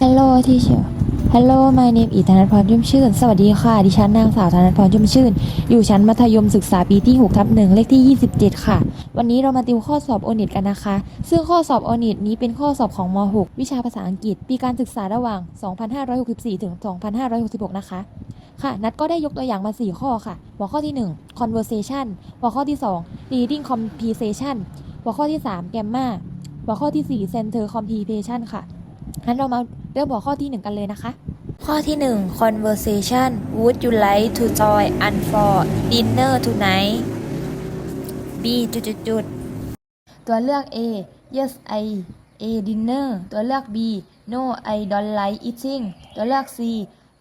Hello teacher Hello my name is ธนพรชุ่มชื่น สวัสดีค่ะ ดิฉันนางสาวธนพรชุ่มชื่น อยู่ชั้นมัธยมศึกษาปีที่6ทับหนึ่งเลขที่ 27 ค่ะ วันนี้เรามาติวข้อสอบโอเน็ตกันนะคะ ซึ่งข้อสอบโอเน็ตนี้เป็นข้อสอบของม .6 วิชาภาษาอังกฤษ ปีการศึกษาระหว่าง 2564 ถึง 2566 นะคะ ค่ะ นัดก็ได้ยกตัวอย่างมา 4 ข้อค่ะ หัวข้อที่ 1 conversation หัวข้อที่ 2 reading comprehension หัวข้อที่ 3 grammar หัวข้อที่ 4 center comprehension ค่ะงั้นเรามาเริ่มหัวข้อที่ 1 กันเลยนะคะ ข้อที่ 1 conversation Would you like to join us for dinner tonight B จุดจุดจุดตัวเลือก A Yes I A dinner ตัวเลือก B No I don't like eating ตัวเลือก C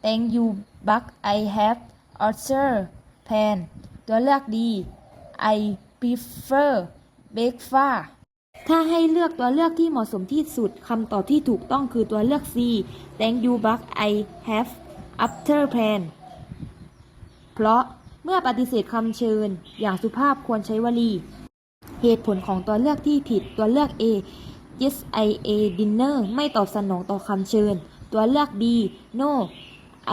Thank you but I have other plan ตัวเลือก D I prefer breakfast ถ้าให้เลือกตัวเลือกที่เหมาะสมที่สุดคำตอบที่ถูกต้องคือตัวเลือก C Thank you but I have after plan เพราะเมื่อปฏิเสธคำเชิญ อย่างสุภาพควรใช้วลี เหตุผลของตัวเลือกที่ผิดตัวเลือก A Yes I A dinner ไม่ตอบสนองต่อคำเชิญ ตัวเลือก B No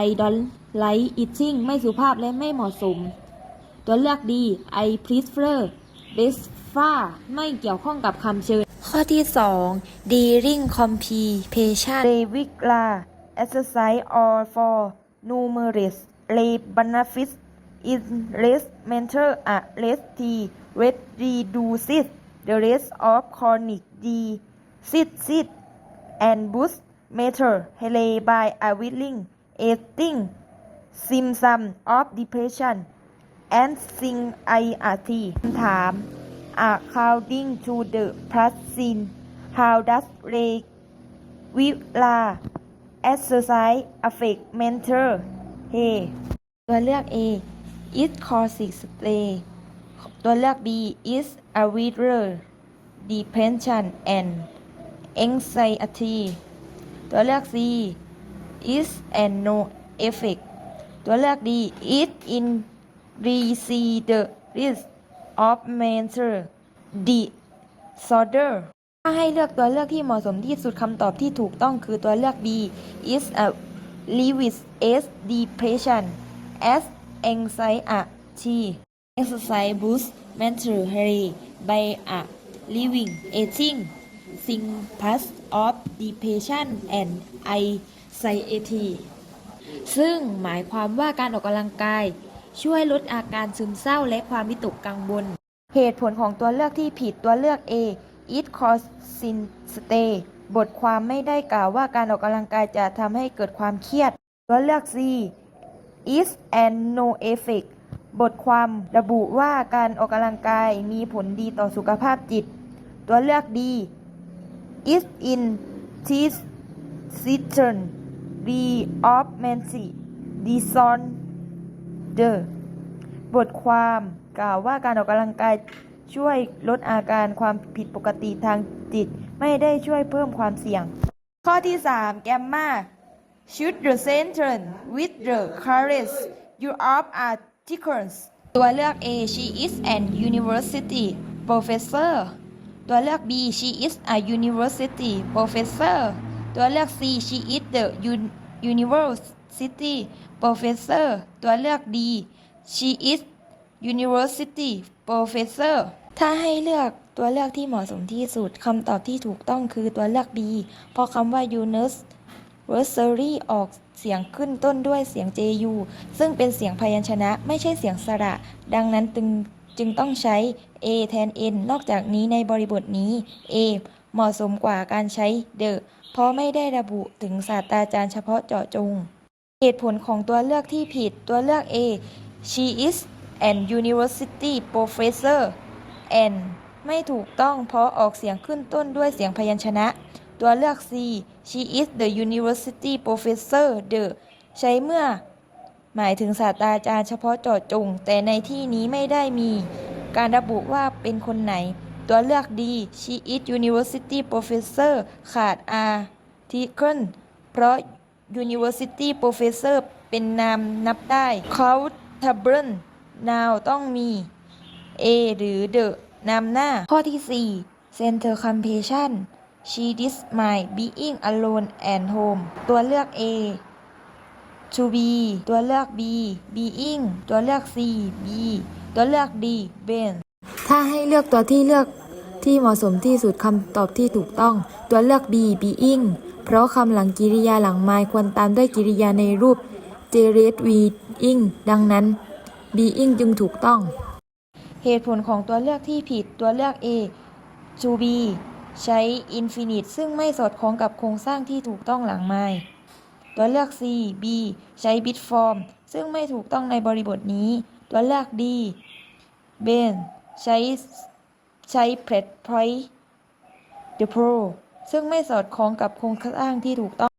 I don't like eating ไม่สุภาพและไม่เหมาะสม ตัวเลือก D I prefer breakfast ไม่เกี่ยวข้องกับคำเชิญ ข้อที่ 2 During comprehension regular exercise or for numerous lay benefits in less mental ability which reduces the risk of chronic disease and boost mental health by alleviating symptom of depression and anxiety คำถาม according to the practice how does regular exercise affect mental health ตัวเลือก A it causes stress ตัวเลือก B is a wither depression and anxiety ตัวเลือก C is and no effect ตัวเลือก D it increases the risk of mental disorder ถ้าให้เลือกตัวเลือกที่เหมาะสมที่สุดคำตอบที่ถูกต้องคือตัวเลือก B is a Lewis S depression as anxiety exercise boost mental health by a living aging symptoms of depression and i anxiety ซึ่งหมายความว่าการออกกำลังกาย ช่วยลดอาการซึมเศร้าและความวิตกกังวล เหตุผลของตัวเลือกที่ผิดตัวเลือก A it causes stress บทความไม่ได้กล่าวว่าการออกกำลังกายจะทำให้เกิดความเครียด ตัวเลือก C is and no effect บทความระบุว่าการออกกำลังกายมีผลดีต่อสุขภาพจิต ตัวเลือก D is in this system be of mental disorder บทความกล่าวว่าการออกกำลังกายช่วยลดอาการความผิดปกติทางจิต ไม่ได้ช่วยเพิ่มความเสี่ยง ข้อที่ 3 แกมมา should the sentence with the correct you of articles ตัวเลือก A she is an university professor ตัวเลือก B she is a university professor ตัวเลือก C she is the university professor ตัวเลือก D she is university professor ถ้าให้เลือกตัวเลือกที่เหมาะสมที่สุดคำตอบที่ถูกต้องคือตัวเลือก B เพราะคำว่า university ออกเสียงขึ้นต้นด้วยเสียง ju ซึ่งเป็นเสียงพยัญชนะไม่ใช่เสียงสระ ดังนั้นจึงจึงต้องใช้ a แทน n นอกจากนี้ในบริบทนี้ a เหมาะสมกว่าการใช้ the เพราะไม่ได้ระบุถึงศาสตราจารย์เฉพาะเจาะจง เหตุผลของตัวเลือกที่ผิดตัวเลือก A she is an university professor and ไม่ถูกต้องเพราะออกเสียงขึ้นต้นด้วยเสียงพยัญชนะ ตัวเลือก C she is the university professor the ใช้เมื่อ หมายถึงศาสตราจารย์เฉพาะเจาะจง แต่ในที่นี้ไม่ได้มี การระบุว่าเป็นคนไหน ตัวเลือก D she is university professor ขาด article เพราะ University Professor เป็นนามนับได้ Countable now ต้องมี a หรือ the นำหน้า ข้อที่ 4 center compassion she is my being alone and home ตัวเลือก a to be ตัวเลือก b being ตัวเลือก c b ตัวเลือก d ben ถ้าให้เลือกตัวที่เลือกที่เหมาะสมที่สุดคำตอบที่ถูกต้อง ตัวเลือก b being เพราะคำหลังกิริยาหลัง my ควรตามด้วยกิริยาในรูป j r e d being ดังนั้น being จึงถูกต้อง เหตุผลของตัวเลือกที่ผิดตัวเลือก A to be ใช้ infinite ซึ่งไม่สอดคล้องกับโครงสร้างที่ถูกต้องหลังไม้ตัวเลือก C B ใช้ bit form ซึ่งไม่ถูกต้องในบริบทนี้ ตัวเลือก D Ben ใช้ใช้ pred point the pro ซึ่งไม่สอดคล้องกับโครงสร้างที่ถูกต้อง